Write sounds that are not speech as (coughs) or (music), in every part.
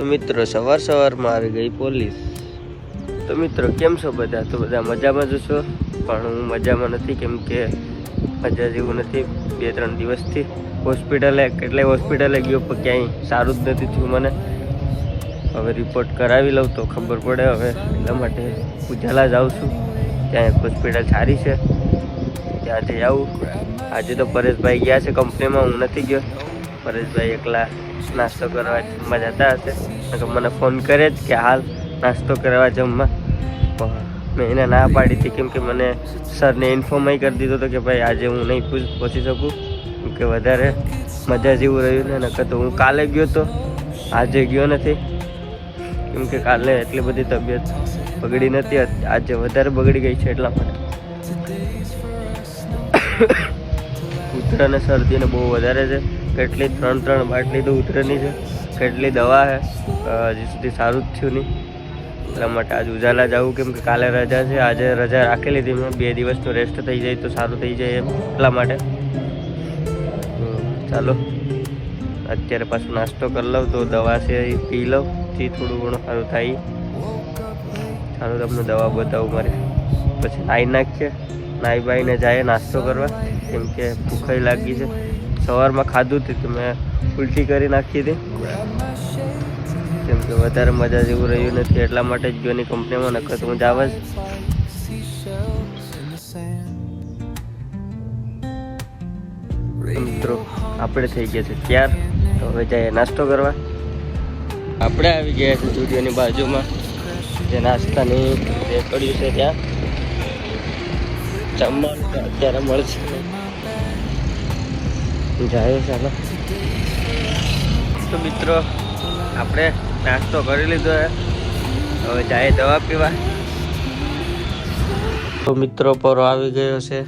તો મિત્રો, સવાર સવારમાં આવી ગઈ પોલીસ. તો મિત્રો, કેમ છો બધા? તો બધા મજામાં જ છો? પણ હું મજામાં નથી, કેમ કે મજા જેવું નથી. બે, ત્રણ દિવસથી હોસ્પિટલે કેટલાય હોસ્પિટલે ગયો, પણ ક્યાંય સારું જ નથી થયું મને. હવે રિપોર્ટ કરાવી લઉં તો ખબર પડે હવે એટલા માટે પૂજાલા જાઉં છું. ત્યાં એક હોસ્પિટલ સારી છે. ત્યાં જઈ આવું. આજે તો પરેશભાઈ ગયા છે કંપનીમાં, હું નથી ગયો. પરેશભાઈ એકલા નાસ્તો કરવા જમવા જતા હશે. મને ફોન કરે જ કે હાલ નાસ્તો કરવા જમવા. મેં એને ના પાડી હતી, કેમ કે મને સરને ઇન્ફોર્મ કરી દીધો હતો કે ભાઈ આજે હું નહીં પૂછ- પહોંચી શકું, કેમ કે વધારે મજા જેવું રહ્યું ને, નકર તો હું કાલે ગયો તો આજે ગયો નથી. કેમ કે કાલે એટલી બધી તબિયત બગડી નથી, આજે વધારે બગડી ગઈ છે એટલા માટે. (coughs) અને શરદીને બહુ વધારે છે. કેટલી ત્રણ ત્રણ બાટલી તો ઉધરની છે. કેટલી દવા છે હજી સુધી સારું જ થયું નહીં. એટલા માટે આજ ઉજાલા જવું કેમ કે કાલે રજા છે. આજે રજા રાખી લીધી મેં. બે દિવસનો રેસ્ટ થઈ જાય તો સારું થઈ જાય એમ. એટલા માટે. ચાલો. અત્યારે પાછું નાસ્તો કરી લઉં તો દવા છે એ પી લઉં. થી થોડું ઘણું સારું થાય. ચાલો તમને દવા બતાવું મારે. પછી નાહી નાખીએ. નાઈ બાઈને જાય નાસ્તો કરવા. કેમ કે ભૂખાઈ લાગી છે. સવારમાં ખાધું હતું તો મેં ઉલટી કરી નાખી હતી. કેમ કે વધારે મજા જેવું રહ્યું નથી, એટલા માટે જ ગયો ની કંપનીમાં નખત હું જાવ જ. મિત્રો, આપણે થઈ ગયા છે ત્યાર. તો હવે જઈએ નાસ્તો કરવા. આપણે આવી ગયા છે સ્ટુડિયોની બાજુમાં. જે નાસ્તાની રેકડ્યું છે ત્યાં. જમવાનું અત્યારે મળશે. જાય ચાલો તો મિત્રો આપણે નાસ્તો કરી લીધો હવે જાય દવા પીવા. તો મિત્રો પરો આવી ગયો છે.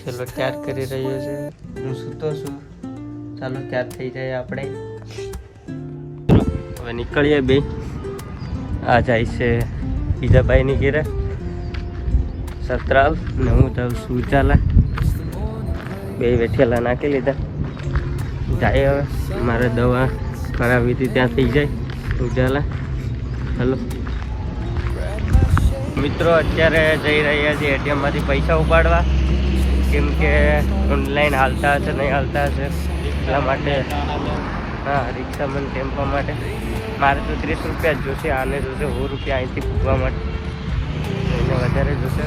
ચલો ત્યાર કરી રહ્યો છે? હું સૂતો છું. ચાલો ત્યાર થઈ જાય આપણે. હવે નીકળીએ બે આ જાય છે બીજા ભાઈની ઘેરે. સતરાલ ને હું જાઉં છું ઉજાલા. બે વેઠેલા નાખી લીધા. જાય હવે. મારે દવા કરાવી હતી, ત્યાં થઈ જાય. ઉજાલા. હલો. મિત્રો, અત્યારે જઈ રહ્યા છીએ એટીએમમાંથી પૈસા ઉપાડવા. કેમ કે ઓનલાઈન હાલતા હશે, નહીં હાલતા હશે. એટલા માટે. હા, રિક્ષામાં ટેમ્પા માટે. મારે તો ત્રીસ રૂપિયા જ જોશે, આને જોશે, સો રૂપિયા અહીંથી પૂગવા માટે. એને વધારે જોશે.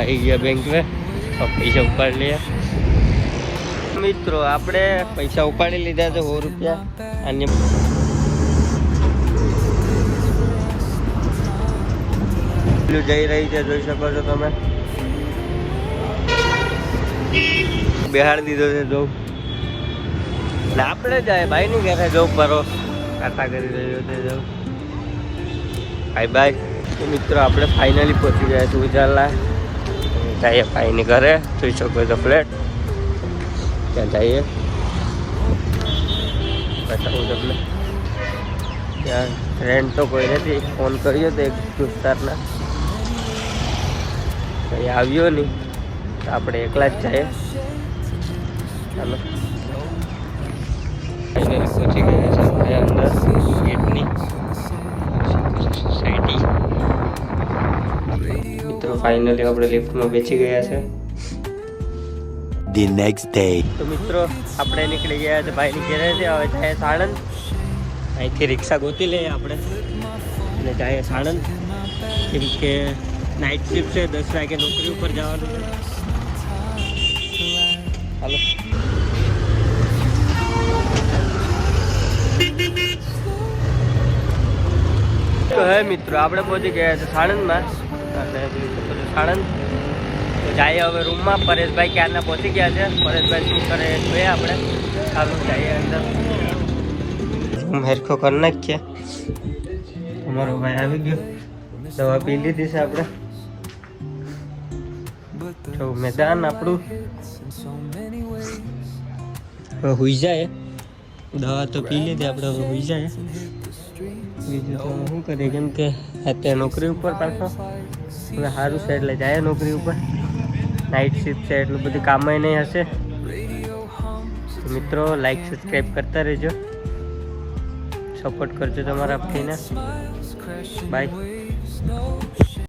આવી ગયા બેંકમાં પૈસા ઉપાડી લઈએ મિત્રો, આપણે પૈસા ઉપાડી લીધા છે સો રૂપિયા. અને જઈ રહી છે, જોઈ શકો છો તમે. બિહાર દીધો છે જો ને આપણે જાય ભાઈ ની ઘરે જવું પરો કાતા કરી રહ્યો છે જો બાય. ભાઈ મિત્રો, આપણે ફાઇનલી પહોંચી ગયા છે ઉજાલા. જઈએ ભાઈની ઘરે, જોઈ શકો છો ફ્લેટ ત્યાં જઈએ બતાવું તમને ત્યાં ફ્રેન્ડ તો કોઈ નથી ફોન કર્યો તો એક દોસ્તારના કંઈ આવ્યો નહીં તો આપણે એકલા જ જઈએ ચાલો પહોંચી ગયા છે અંદર ગેટની સોસાયટી મિત્રો ફાઇનલી આપણે લિફ્ટમાં બેસી ગયા છે the next day. તો મિત્રો, આપણે નીકળી ગયા છે ભાઈની ઘેરે છે, હવે જાય સાણંદ. અહીંથી રિક્ષા ગોતી લઈએ આપણે અને જાય સાણંદ. કેમ કે નાઇટ શિફ્ટ છે, દસ વાગે નોકરી ઉપર જવાનું છે. હાલો. તો હે મિત્રો, આપણે પહોંચી ગયા છે સાણંદમાં. સાણંદ. તો જઈએ હવે રૂમમાં પરેશભાઈ ક્યારના પહોંચી ગયા છે. પરેશભાઈ શું કરે જોઈએ આપણે. ચાલુ જઈએ અંદર. રૂમ હેરખો કરી નાખીએ. અમારો ભાઈ આવી ગયો. દવા પી લીધી છે આપણે. તો મેદાન આપણું. હુઈ જાય. દવા તો પી લીધી આપણે હવે હુઈ જાય. બીજું તો શું કરીએ? કેમ કે અત્યારે નોકરી ઉપર પાછો. હવે સારું છે એટલે જાય નોકરી ઉપર. નાઇટ શિફ્ટ છે, એટલું બધું કામય નહીં હશે. મિત્રો લાઈક સબસ્ક્રાઈબ કરતા રહેજો. સપોર્ટ કરજો તમારા ભાઈને બાય